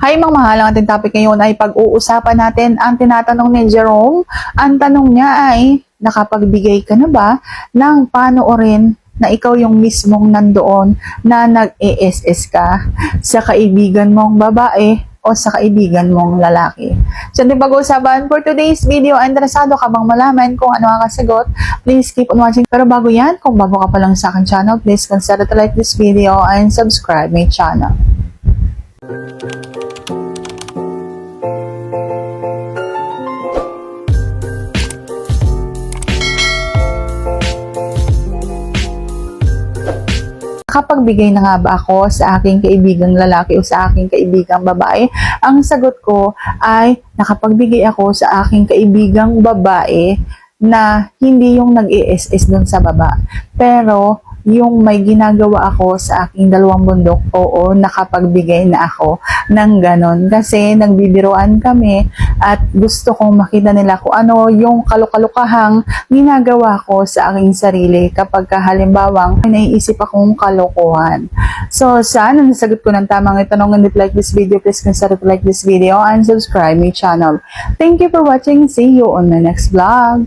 Hi mga mahal, ang ating topic ngayon ay pag-uusapan natin ang tinatanong ni Jerome. Ang tanong niya ay, nakapagbigay ka na ba ng panoorin na ikaw yung mismong nandoon na nag-ESS ka sa kaibigan mong babae o sa kaibigan mong lalaki. So, yung pag-uusapan for today's video. Interesado ka bang malaman kung ano ang kasagot? Please keep on watching. Pero bago yan, kung bago ka pa lang sa akin channel, please consider to like this video and subscribe my channel. Nakapagbigay na nga ba ako sa aking kaibigang lalaki o sa aking kaibigang babae? Ang sagot ko ay nakapagbigay ako sa aking kaibigang babae na hindi yung nag-ESS dun sa baba. Pero yung may ginagawa ako sa aking dalawang bundok, oo, nakapagbigay na ako ng ganon. Kasi nagbibiroan kami at gusto kong makita nila kung ano yung kalukalukahang ginagawa ko sa aking sarili kapag halimbawang naiisip akong kalokohan. So, sana nasagot ko ng tamang itanong and if like this video, please consider to like this video and subscribe my channel. Thank you for watching. See you on my next vlog.